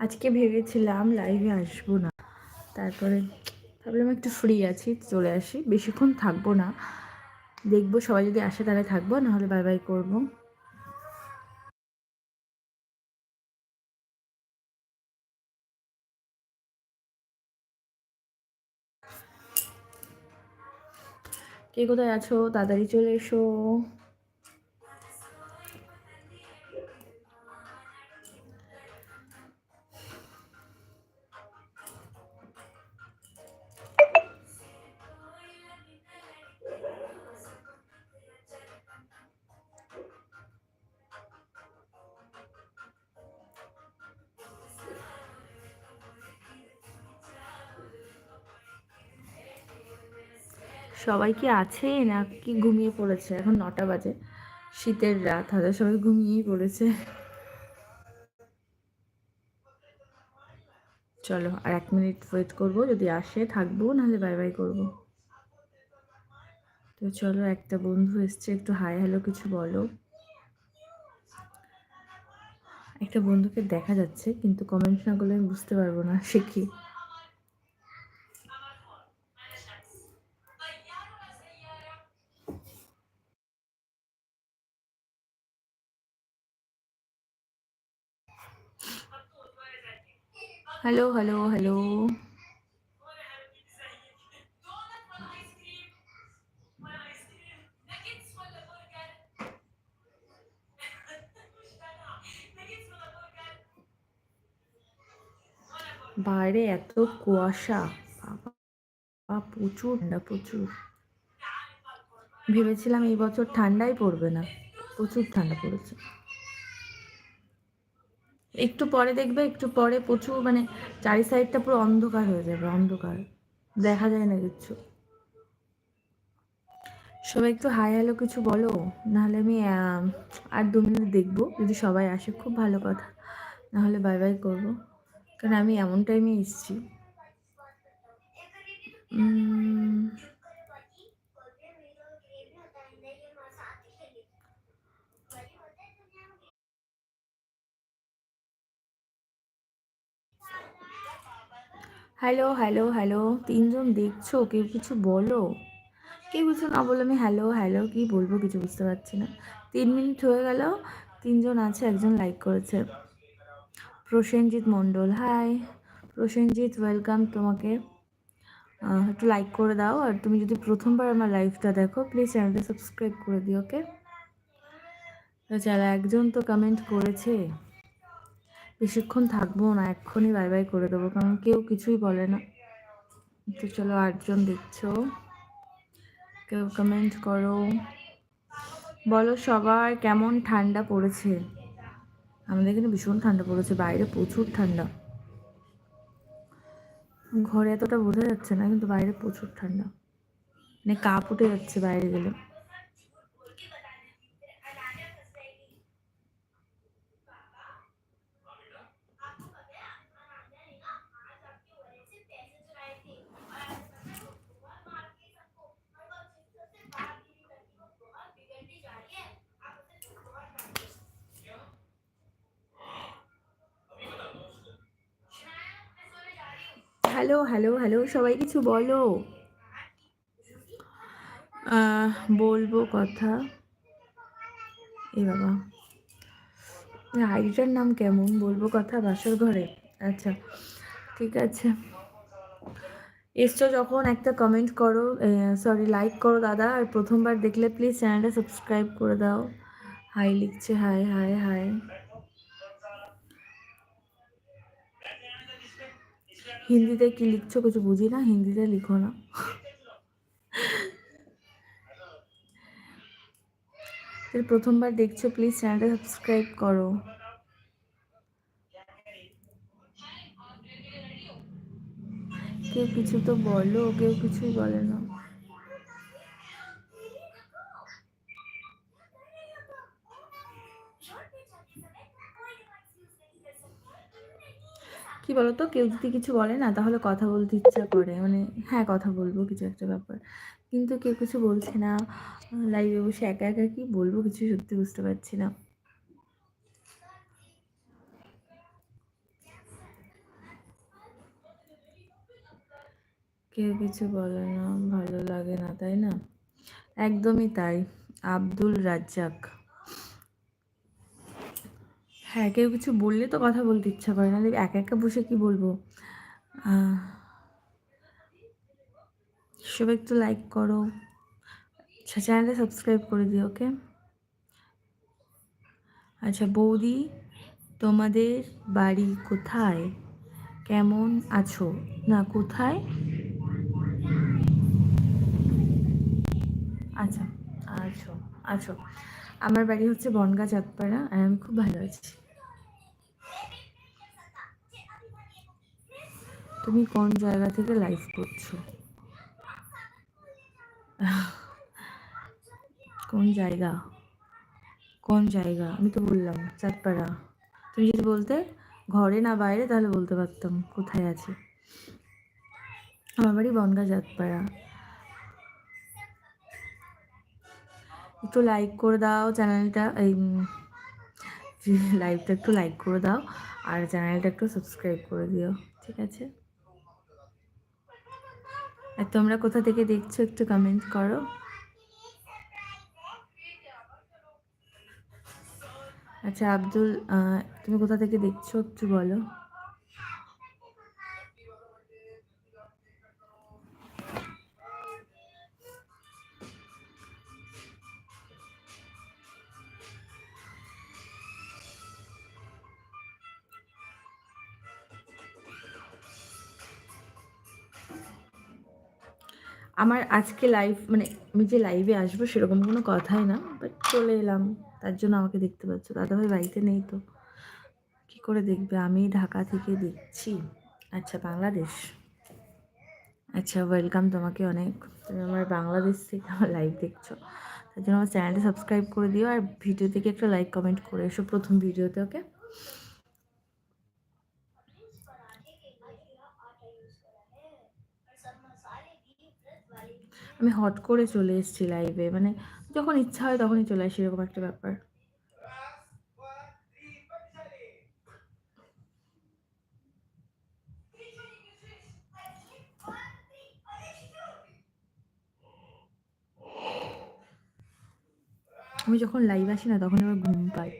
আজকে ভেবেছিলাম লাইভে আসব না। তারপরে ভাবলাম একটু ফ্রি আছি, চলে আসি। বেশিক্ষণ থাকব না। দেখব সবাই যদি আসে তাহলে থাকব, নাহলে বাই বাই করব। কে কোথায় আছো? তাড়াতাড়ি চলে এসো। সবাই কি আছে না কি ঘুমিয়ে পড়েছে? এখন নটা বাজে। শীতের রাত হাজার সবাই ঘুমিয়েই পড়েছে। চলো, আর এক মিনিট ওয়েট করব, যদি আসে থাকব, নাহলে বাই বাই করব। তো চলো, একটা বন্ধু এসছে, একটু হাই হ্যালো কিছু বলো। একটা বন্ধুকে দেখা যাচ্ছে, কিন্তু কমেন্ট না করলে আমি বুঝতে পারব না, সে কি? হ্যালো হ্যালো হ্যালো বাইরে এত কুয়াশা। বাবা, প্রচুর ঠান্ডা, প্রচুর। ভেবেছিলাম এই বছর ঠান্ডাই পড়বে না, প্রচুর ঠান্ডা পড়েছে। একটু পরে দেখবে, একটু পরে প্রচুর মানে চারি সাইডটা পুরো অন্ধকার হয়ে যাবে, অন্ধকার। দেখা যায় না কিচ্ছু। সবাই একটু হাই হ্যালো কিছু বলো, নাহলে আমি আর দু মিনিট দেখব, যদি সবাই আসে, খুব ভালো কথা। নাহলে বাই বাই করব। কারণ আমি এমন টাইমে এসেছি। হ্যালো হ্যালো হ্যালো, তিনজন দেখছ? কেউ কিছু বলো? কেউ কিছু না বলে আমি হ্যালো হ্যালো, কি বলব? কিছু বুঝতে পারছি না। তিন মিনিট হয়ে গেল, তিনজন আছে, একজন লাইক করেছে। প্রসেনজিৎ মণ্ডল হাই প্রসেনজিৎ ওয়েলকাম তোমাকে। একটু লাইক করে দাও। আর তুমি যদি প্রথমবার আমার লাইভটা দেখো প্লিজ চ্যানেলটা সাবস্ক্রাইব করে দিও ওকে তো যারা একজন তো কমেন্ট করেছে। বেশিক্ষণ থাকব না, এক্ষুনি বাই বাই করে দেবো, কারণ কেউ কিছুই বলে না। তো চলো আটজন দেখছ। কেউ কমেন্ট করো। বলো সবার কেমন ঠান্ডা পড়েছে? আমাদের এখানে ভীষণ ঠান্ডা পড়েছে, বাইরে প্রচুর ঠান্ডা। ঘরে এতটা বোঝা যাচ্ছে না, কিন্তু বাইরে প্রচুর ঠান্ডা। মানে কাপ উঠে যাচ্ছে বাইরে গেলে। হ্যালো হ্যালো হ্যালো, সবাই কিছু বলো। বলব কথা। এ বাবা। আইডিটার নাম কেমন? বলব কথা বাসর ঘরে। আচ্ছা ঠিক আছে। এসছো যখন একটা কমেন্ট করো সরি লাইক করো দাদা, আর প্রথমবার দেখলে প্লিজ চ্যানেলটা সাবস্ক্রাইব করে দাও। হাই লিখছে, হাই হাই হাই। হিন্দিতে কি লিখছো কিছু বুঝি না? হিন্দিতে লিখো না। প্রথমবার দেখছ প্লিজ চ্যানেলটা সাবস্ক্রাইব করো। কেউ কিছু তো বলো, কেউ কিছুই বলে না। কি বলতো? কেউ যদি কিছু বলে না, তাহলে কথা বলতে ইচ্ছা করে। মানে হ্যাঁ কথা বলব কিছু একটা ব্যাপার। কিন্তু কেউ কিছু বলছে না লাইভে বসে একা একা কি বলব কিছু সত্যি বুঝতে পারছি না। কেউ কিছু বলে না, ভালো লাগে না, তাই না? একদমই তাই। আব্দুল রাজ্জাক। হ্যাঁ কেউ কিছু বললে তো কথা বলতে ইচ্ছা করে নাহলে একা একা বসে কি বলব? সবাই একটু লাইক করো। আচ্ছা চ্যানেলটা সাবস্ক্রাইব করে দিও ওকে আচ্ছা বৌদি, তোমাদের বাড়ি কোথায়? কেমন আছো? না, কোথায়? আচ্ছা আছো আছো। আমার বাড়ি হচ্ছে বনগা চাঁদপাড়া, আর আমি খুব ভালো আছি। তুমি কোন জায়গা থেকে লাইভ করছ? কোন জায়গা? কোন জায়গা? আমি তো বললাম, চাঁদপাড়া। তুমি যদি বলতে ঘরে না বাইরে, তাহলে বলতে পারতাম কোথায় আছে। আমার বাড়ি বনগা চাঁদপাড়া। একটু লাইক করে দাও চ্যানেলটা এই লাইভটা একটু লাইক করে দাও, আর চ্যানেলটা একটু সাবস্ক্রাইব করে দিও, ঠিক আছে? আর তোমরা কোথা থেকে দেখছ একটু কমেন্ট করো। আচ্ছা আব্দুল তুমি কোথা থেকে দেখছ একটু বলো। আমার আজকে লাইভ মানে আমি যে লাইভে আসব সেরকম কোনো কথাই না বাট চলে এলাম। তার জন্য আমাকে দেখতে পাচ্ছ। দাদাভাই বাড়িতে নেই তো। কি করে দেখবে? আমি ঢাকা থেকে দেখছি। আচ্ছা বাংলাদেশ। আচ্ছা ওয়েলকাম তোমাকে অনেক। তুমি আমার বাংলাদেশ থেকে আমার লাইভ দেখছ। তার জন্য আমার চ্যানেলটা সাবস্ক্রাইব করে দিও। আর ভিডিও থেকে একটা লাইক কমেন্ট করে এসো প্রথম ভিডিওতে ওকে আমি হট করে চলে এসেছি লাইভে মানে যখন ইচ্ছা হয় তখনই চলে আসি, এরকম একটা ব্যাপার। আমি যখন লাইভ আসি না তখন আমার ঘুম পাই।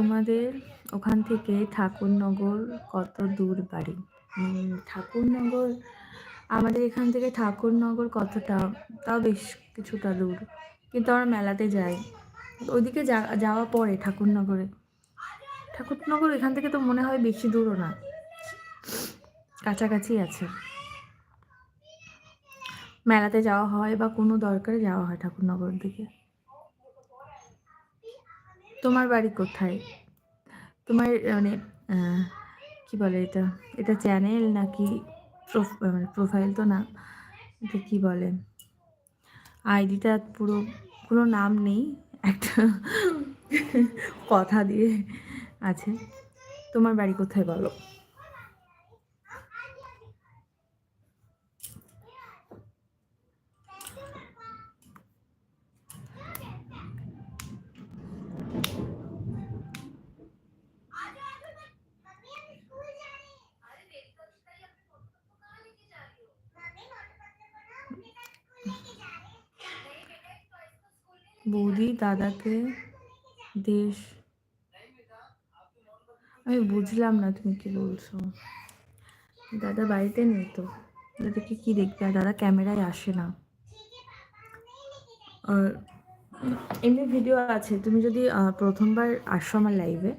তোমাদের ওখান থেকে ঠাকুরনগর কত দূর বাড়ি? ঠাকুরনগর, আমাদের এখান থেকে ঠাকুরনগর কতটা? তাও বেশ কিছুটা দূর। কিন্তু আমরা মেলাতে যাই। ওইদিকে যাওয়া পরে ঠাকুরনগরে। ঠাকুরনগর এখান থেকে তো মনে হয় বেশি দূরও না। কাছাকাছি আছে। মেলাতে যাওয়া হয় বা কোনো দরকারে যাওয়া হয় ঠাকুরনগর দিকে। তোমার বাড়ি কোথায়? তোমার মানে কি বলে এটা? এটা চ্যানেল নাকি মানে প্রোফাইল তো না, এটা কি বলে? আইডিটা পুরো, কোনো নাম নেই, একটা কথা দিয়ে আছে। তোমার বাড়ি কোথায় বলো? বৌদি দাদাকে দেশ। আমি বুঝলাম না তুমি কি বলছো। দাদা বাড়িতে নেই তো। দাদাকে কি দেখবে? আর দাদা ক্যামেরায় আসে না। আর এমনি ভিডিও আছে। তুমি যদি প্রথমবার আসো আমার লাইভে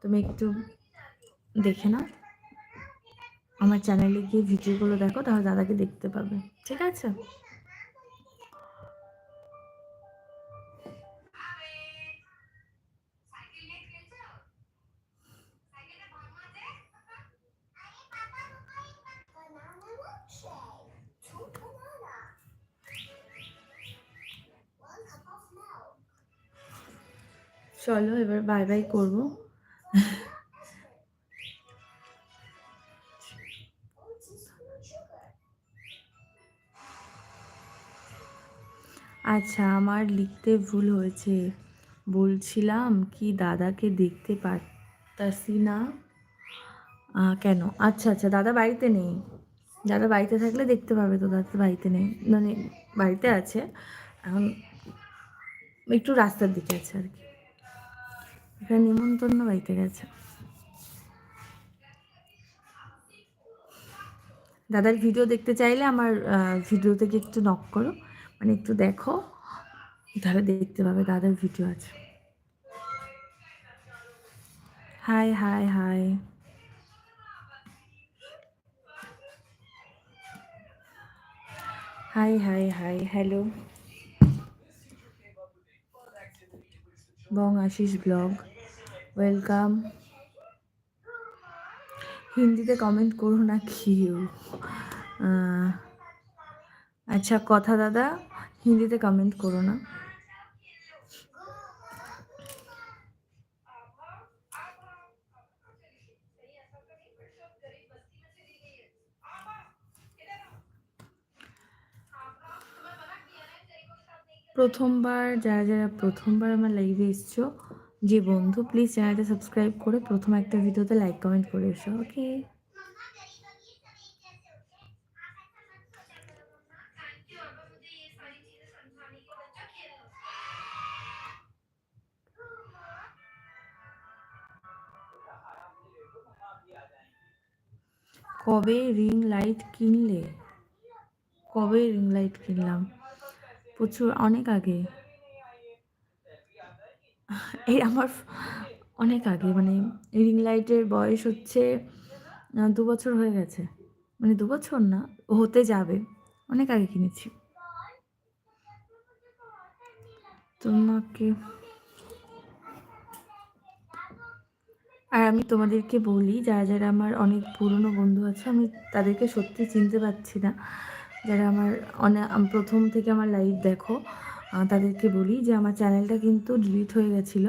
তুমি একটু দেখে নাও। আমার চ্যানেলে গিয়ে ভিডিওগুলো দেখো, তাহলে দাদাকে দেখতে পাবে। ঠিক আছে? চলো, এবার বাই বাই করব। আচ্ছা আমার লিখতে ভুল হয়েছে। বলছিলাম কি দাদাকে দেখতে পারতাসি না? কেন? আচ্ছা আচ্ছা দাদা বাড়িতে নেই। দাদা বাড়িতে থাকলে দেখতে পাবে তো, দাদা বাড়িতে নেই। মানে বাড়িতে আছে। এখন একটু রাস্তার দিকে আছে আর কি। এখানে নিমন্ত্রণ বাড়িতে গেছে। দাদার ভিডিও দেখতে চাইলে আমার ভিডিও থেকে একটু নক করো। মানে একটু দেখো, তাহলে দেখতে পাবে দাদার ভিডিও আছে। Hi hi hi hi hi hi hello Bong Ashis vlog. Welcome হিন্দিতে কমেন্ট করো না কেউ। আচ্ছা কথা দাদা, হিন্দিতে কমেন্ট করো না। প্রথমবার, যারা যারা প্রথমবার আমার লাইভে এসছো, যে বন্ধু প্লিজ চ্যানেলটা সাবস্ক্রাইব করে প্রথম একটা ভিডিওতে লাইক কমেন্ট করে এসো ওকে কবে রিং লাইট কিনলে? কবে রিং লাইট কিনলাম? প্রচুর, অনেক আগে। এই আমার অনেক আগে মানে রিং লাইটের বয়স হচ্ছে দু বছর হয়ে গেছে। মানে দু বছর না, হতে যাবে। অনেক আগে কিনেছি। তোমাকে আর আমি তোমাদেরকে বলি, যারা যারা আমার অনেক পুরনো বন্ধু আছে, আমি তাদেরকে সত্যি চিনতে পারছি না। যারা আমার অনেক প্রথম থেকে আমার লাইভ দেখো তাদেরকে বলি যে আমার চ্যানেলটা কিন্তু ডিলিট হয়ে গেছিল।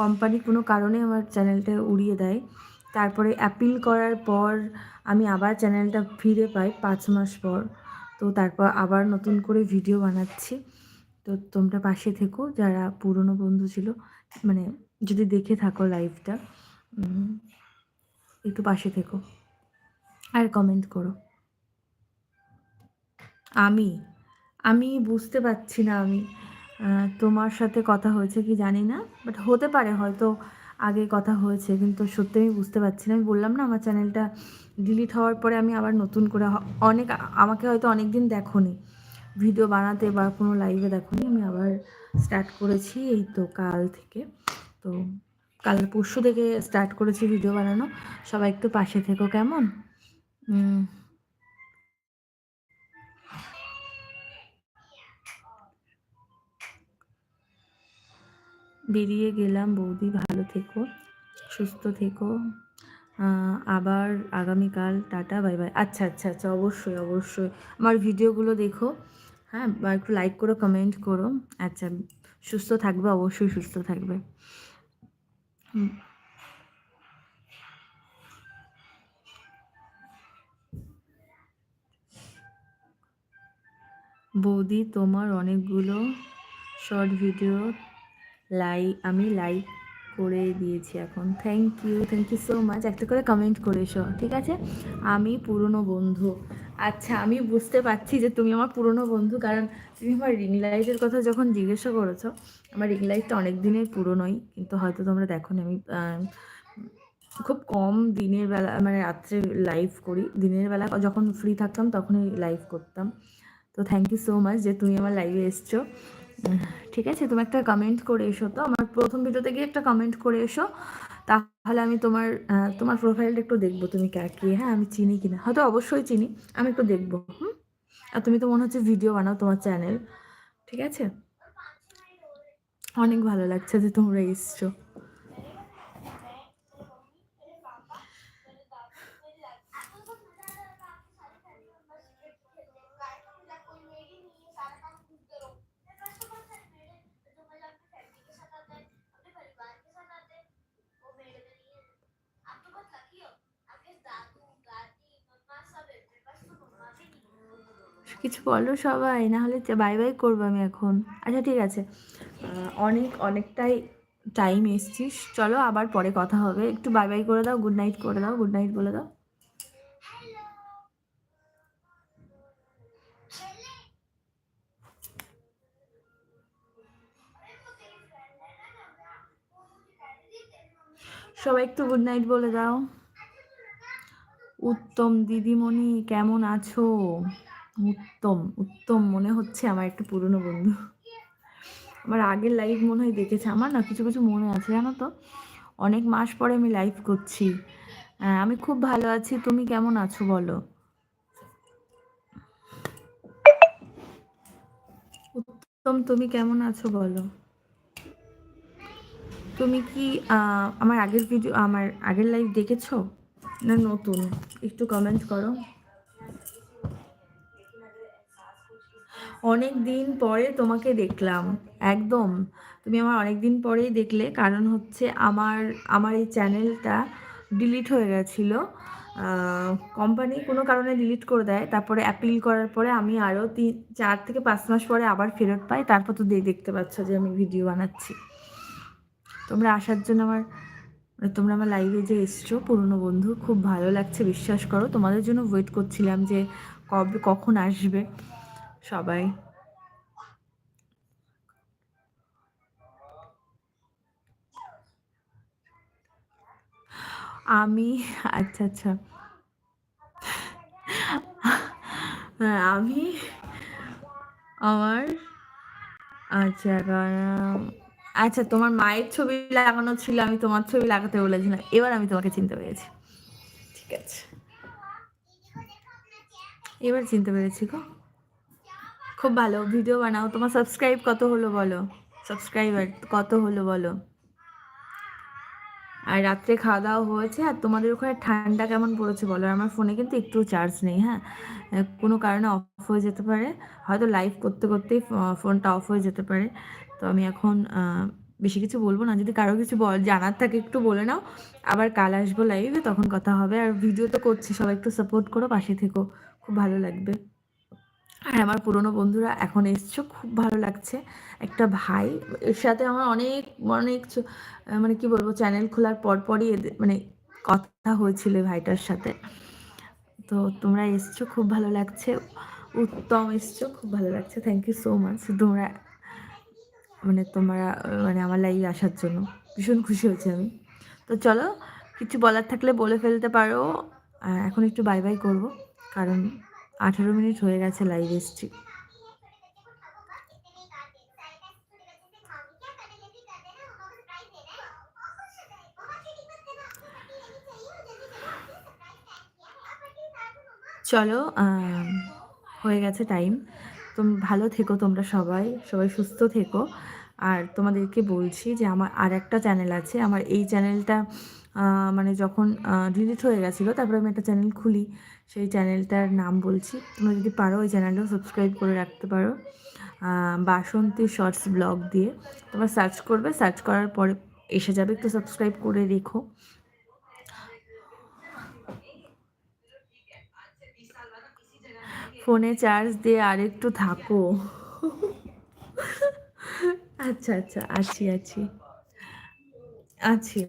কোম্পানি কোনো কারণে আমার চ্যানেলটা উড়িয়ে দেয়। তারপরে অ্যাপিল করার পর আমি আবার চ্যানেলটা ফিরে পাই পাঁচ মাস পর। তো তারপর আবার নতুন করে ভিডিও বানাচ্ছি। তো তোমরা পাশে থেকো, যারা পুরনো বন্ধু ছিল মানে যদি দেখে থাকো লাইভটা একটু পাশে থেকো। আর কমেন্ট করো। আমি আমি বুঝতে পারছি না আমি তোমার সাথে কথা হয়েছে কি জানি না বাট হতে পারে হয়তো আগে কথা হয়েছে, কিন্তু সত্যি আমি বুঝতে পারছি না। আমি বললাম না, আমার চ্যানেলটা ডিলিট হওয়ার পরে আমি আবার নতুন করে অনেক আমাকে হয়তো অনেক দিন দেখোনি। ভিডিও বানাতে বা কোনো লাইভে দেখোনি, আমি আবার স্টার্ট করেছি এই তো কাল থেকে। তো কাল পরশু থেকে স্টার্ট করেছি ভিডিও বানানো। সবাই একটু পাশে থেকো কেমন? বেরিয়ে গেলাম। বৌদি, ভালো থেকো, সুস্থ থেকো। আবার আগামীকাল, টাটা, বাই বাই। আচ্ছা আচ্ছা আচ্ছা অবশ্যই অবশ্যই। আমার ভিডিওগুলো দেখো। হ্যাঁ একটু লাইক করো কমেন্ট করো। আচ্ছা সুস্থ থাকবে, অবশ্যই সুস্থ থাকবে। বৌদি, তোমার অনেকগুলো শর্ট ভিডিও লাই, আমি লাইক করে দিয়েছি এখন। Thank you thank you so much একটা করে কমেন্ট করে এসো, ঠিক আছে? আমি পুরনো বন্ধু। আচ্ছা আমি বুঝতে পারছি যে তুমি আমার পুরনো বন্ধু, কারণ তুমি আমার রিং লাইটের কথা যখন জিজ্ঞাসা করেছ, আমার রিং লাইটটা অনেক দিনের পুরনোই, কিন্তু হয়তো তোমরা দেখো আমি খুব কম দিনের বেলা মানে রাত্রে লাইভ করি। দিনের বেলা যখন ফ্রি থাকতাম, তখনই লাইভ করতাম। তো থ্যাংক ইউ সো মাচ যে তুমি আমার লাইভে এসছো। ঠিক আছে? তুমি একটা কমেন্ট করে এসো তো। আমার প্রথম ভিডিওতে গিয়ে একটা কমেন্ট করে এসো। তাহলে আমি তোমার তোমার প্রোফাইলটা একটু দেখব। তুমি কে কে? হ্যাঁ আমি চিনি কিনা? হয়তো অবশ্যই চিনি। আমি একটু দেখব, হুম? আর তুমি তো মনে হচ্ছে ভিডিও বানাও তোমার চ্যানেল ঠিক আছে? অনেক ভালো লাগছে যে তোমরা এসছো। কিছু বলো সবাই না হলে বাই বাই করব আমি এখন। আচ্ছা ঠিক আছে। অনেক, অনেকটাই টাইম এসছিস। চলো আবার পরে কথা হবে। একটু বাই বাই করে দাও গুড নাইট করে দাও গুড নাইট বলে দাও। সবাই একটু গুড নাইট বলে দাও। উত্তম দিদিমণি, কেমন আছো? উত্তম উত্তম মনে হচ্ছে আমার একটা পুরনো বন্ধু। আমার আগের লাইভ মনে হয় দেখেছে। আমার না কিছু কিছু মনে আছে জানো তো? অনেক মাস পরে আমি লাইভ করছি। হ্যাঁ, আমি খুব ভালো আছি। তুমি কেমন আছো বলো? উত্তম তুমি কেমন আছো বলো? তুমি কি আমার আগের ভিডিও আমার আগের লাইভ দেখেছ? না নতুন? একটু কমেন্ট করো। অনেক দিন পরে তোমাকে দেখলাম। একদম। তুমি আমার অনেক দিন পরেই দেখলে, কারণ হচ্ছে আমার আমার এই চ্যানেলটা ডিলিট হয়ে গেছিল। কোম্পানি কোনো কারণে ডিলিট করে দেয়। তারপরে অ্যাপিল করার পরে আমি আরও তিন, চার থেকে পাঁচ মাস পরে আবার ফেরত পাই। তারপর তো দেখতে পাচ্ছ যে আমি ভিডিও বানাচ্ছি। তোমরা আসার জন্য আমার মানে তোমরা আমার লাইভে যে এসছো, পুরনো বন্ধু, খুব ভালো লাগছে। বিশ্বাস করো, তোমাদের জন্য ওয়েট করছিলাম যে কবে, কখন আসবে। সবাই। আমি আচ্ছা আচ্ছা। হ্যাঁ, আমি আমার আচ্ছা আচ্ছা তোমার মায়ের ছবি লাগানো ছিল আমি তোমার ছবি লাগাতে বলেছিলাম এবার আমি তোমাকে চিনতে পেরেছি। ঠিক আছে। এবার চিনতে পেরেছি গো। খুব ভালো ভিডিও বানাও। তোমার সাবস্ক্রাইব কত হলো বলো? সাবস্ক্রাইবার কত হলো বলো? আর রাত্রে খাওয়া দাওয়া হয়েছে, আর তোমাদের ওখানে ঠান্ডা কেমন পড়েছে বলো? আমার ফোনে কিন্তু একটু চার্জ নেই হ্যাঁ? কোনো কারণে অফ হয়ে যেতে পারে। হয়তো লাইভ করতে করতেই ফোনটা অফ হয়ে যেতে পারে। তো আমি এখন বেশি কিছু বলব না। যদি কারও কিছু বল, জানার থাকে একটু বলে নাও। আবার কাল আসব লাইভে তখন কথা হবে। আর ভিডিও তো করছি, সবাই একটু সাপোর্ট করো, পাশে থেকো। খুব ভালো লাগবে। আর আমার পুরনো বন্ধুরা এখন এসছো, খুব ভালো লাগছে। একটা ভাই, এর সাথে আমার অনেক অনেক মানে কি বলব চ্যানেল খোলার পরপরই মানে কথা হয়েছিল ভাইটার সাথে। তো তোমরা এসছো, খুব ভালো লাগছে। উত্তম এসছো, খুব ভালো লাগছে। থ্যাংক ইউ সো মাচ তোমরা মানে তোমরা মানে আমার লাইভে আসার জন্য। ভীষণ খুশি হয়েছি আমি। তো চলো, কিছু বলার থাকলে বলে ফেলতে পারো। এখন একটু বাই বাই করব, কারণ আঠেরো মিনিট হয়ে গেছে লাইভ এসছি চলো হয়ে গেছে টাইম তুমি, ভালো থেকো তোমরা সবাই সবাই সুস্থ থেকো। আর তোমাদেরকে বলছি যে আমার আর একটা চ্যানেল আছে, আমার এই চ্যানেলটা মানে যখন ডিলিট হয়ে গেছিল, তারপরে আমি একটা চ্যানেল খুলি, সেই চ্যানেলটার নাম বলছি। তোমরা যদি পারো, ওই চ্যানেলটাও সাবস্ক্রাইব করে রাখতে পারো। বাসন্তী শর্টস ব্লগ দিয়ে। তোমরা সার্চ করবে সার্চ করার পরে এসে যাবে, একটু সাবস্ক্রাইব করে রেখো। ফোনে চার্জ দিয়ে আরেকটু থাকো। আচ্ছা আচ্ছা আছি আছি। আছি।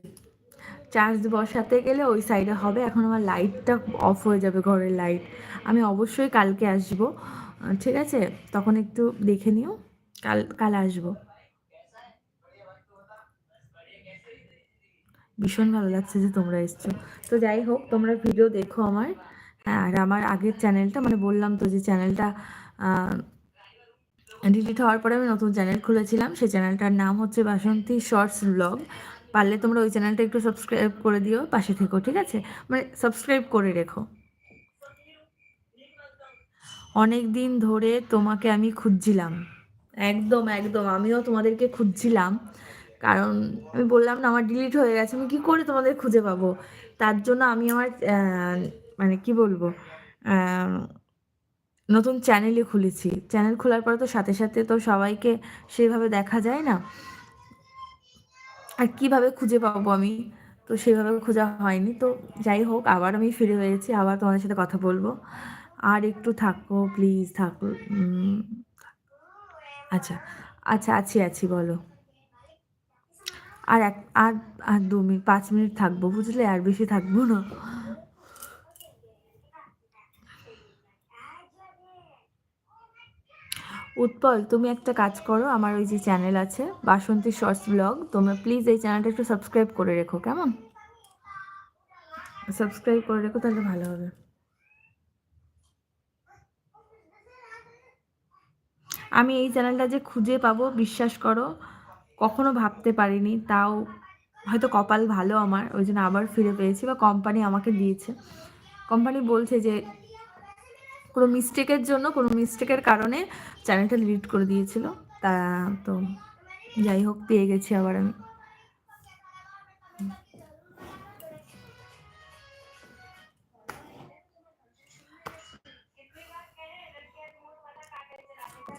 চার্জ বসাতে গেলে ওই সাইডে হবে। এখন আমার লাইটটা অফ হয়ে যাবে ঘরের লাইট আমি অবশ্যই কালকে আসব। ঠিক আছে? তখন একটু দেখে নিও। কাল কাল আসব। ভীষণ ভালো লাগছে যে তোমরা এসছো। তো যাই হোক, তোমরা ভিডিও দেখো আমার। হ্যাঁ আর আমার আগের চ্যানেলটা মানে বললাম তো যে চ্যানেলটা ডিলিট হওয়ার পরে আমি নতুন চ্যানেল খুলেছিলাম। সেই চ্যানেলটার নাম হচ্ছে বাসন্তী শর্টস ব্লগ পারলে তোমরা ওই চ্যানেলটা একটু সাবস্ক্রাইব করে দিও, পাশে থেকো, ঠিক আছে? মানে সাবস্ক্রাইব করে রেখো। অনেক দিন ধরে তোমাকে আমি খুঁজছিলাম। একদম একদম, আমিও তোমাদেরকে খুঁজছিলাম। কারণ আমি বললাম না, আমার ডিলিট হয়ে গেছে, আমি কী করে তোমাদের খুঁজে পাবো? তার জন্য আমি আমার মানে কি বলব নতুন চ্যানেলই খুলেছি। চ্যানেল খোলার পরে তো সাথে সাথে তো সবাইকে সেভাবে দেখা যায় না। আর কীভাবে খুঁজে পাবো আমি? তো সেভাবে খোঁজা হয়নি। তো যাই হোক, আবার আমি ফিরে হয়েছি, আবার তোমাদের সাথে কথা বলব। আর একটু থাকো প্লিজ থাকো। আচ্ছা আচ্ছা আছি আছি, বলো। আর এক, আর আর দু মিনিট, পাঁচ মিনিট থাকব, বুঝলে? আর বেশি থাকব না। উৎপল, তুমি একটা কাজ করো, আমার ওই যে চ্যানেল আছে, বাসন্তী শর্টস ব্লগ তোমরা প্লিজ এই চ্যানেলটা একটু সাবস্ক্রাইব করে রেখো, কেমন? সাবস্ক্রাইব করে রেখো, তাহলে ভালো হবে। আমি এই চ্যানেলটা যে খুঁজে পাবো, বিশ্বাস করো, কখনো ভাবতে পারিনি, তাও হয়তো কপাল ভালো আমার, ওই জন্য আবার ফিরে পেয়েছি, বা কোম্পানি আমাকে দিয়েছে। কোম্পানি বলছে যে কোনো মিস্টেকের জন্য, কোনো মিস্টেকের কারণে চ্যানেলটা ডিলিট করে দিয়েছিল। তা তো যাই হোক, পেয়ে গেছি আবার আমি।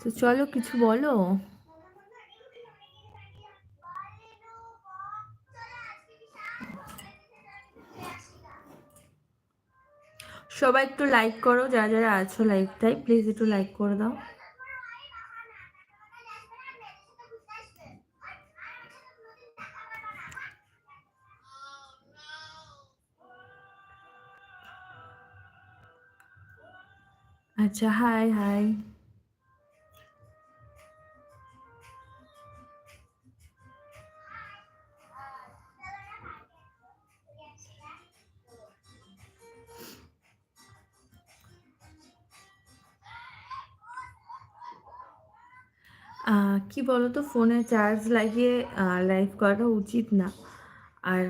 তো চলো, কিছু বলো? সবাই একটু লাইক করো, যারা যারা আছো লাইকটাই প্লিজ একটু লাইক করে দাও। আচ্ছা হাই হাই কি তো ফোনে চার্জ লাগিয়ে লাইভ করাটা উচিত না। আর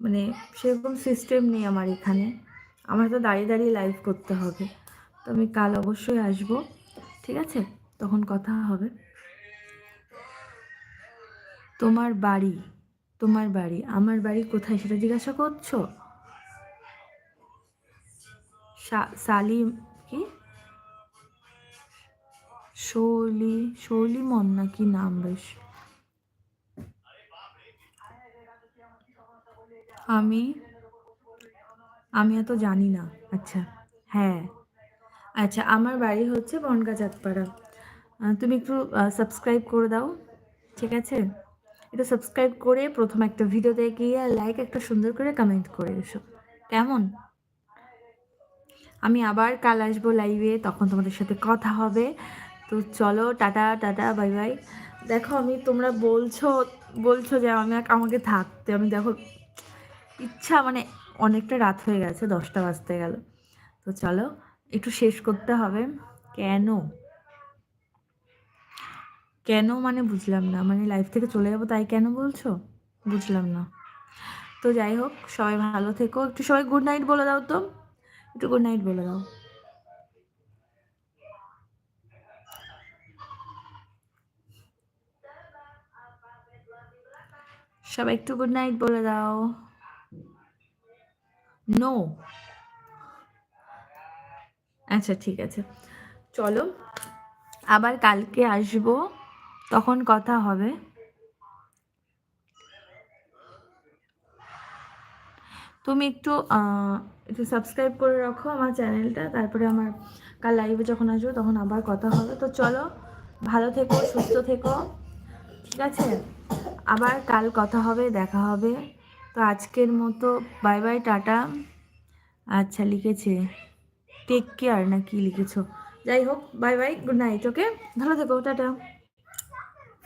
মানে সেরকম সিস্টেম নেই আমার এখানে। আমার তো দাঁড়িয়ে দাঁড়িয়ে লাইভ করতে হবে। তো আমি কাল অবশ্যই আসব, ঠিক আছে? তখন কথা হবে। তোমার বাড়ি তোমার বাড়ি, আমার বাড়ি কোথায় সেটা জিজ্ঞাসা করছ? সালিম, কি? শৌলি শৌলিমন না কি নাম বেশ? আমি আমি এত জানি না। আচ্ছা হ্যাঁ। আচ্ছা আমার বাড়ি হচ্ছে বনগা চাঁদপাড়া। তুমি একটু সাবস্ক্রাইব করে দাও, ঠিক আছে? এটা সাবস্ক্রাইব করে প্রথম একটা ভিডিও দেখে লাইক একটা সুন্দর করে কমেন্ট করে এসো। কেমন? আমি আবার কাল আসব লাইভে তখন তোমাদের সাথে কথা হবে। তো চলো, টাটা টাটা, বাই বাই। দেখো আমি, তোমরা বলছো বলছো যে আমি আমাকে থাকতে, আমি দেখো, ইচ্ছা মানে অনেকটা রাত হয়ে গেছে, দশটা বাজতে গেল। তো চলো, একটু শেষ করতে হবে। কেন? কেন মানে বুঝলাম না মানে লাইফ থেকে চলে যাব তাই কেন বলছো? বুঝলাম না। তো যাই হোক, সবাই ভালো থেকো। একটু সবাই গুড নাইট বলে দাও তো। একটু গুড নাইট বলে দাও। সবাই একটু গুড নাইট বলে দাও। নো আচ্ছা ঠিক আছে। চলো, আবার কালকে আসব, তখন কথা হবে। তুমি একটু একটু সাবস্ক্রাইব করে রাখো আমার চ্যানেলটা তারপরে আমার, কাল লাইভে যখন আসব তখন আবার কথা হবে। তো চলো, ভালো থেকো, সুস্থ থেকো। ঠিক আছে? আবার কাল কথা হবে, দেখা হবে। তো আজকের মতো বাই বাই টাটা। আচ্ছা লিখেছে। টেক কেয়ার না কি লিখেছো? যাই হোক bye bye good night okay ভালো থেকো, টাটা।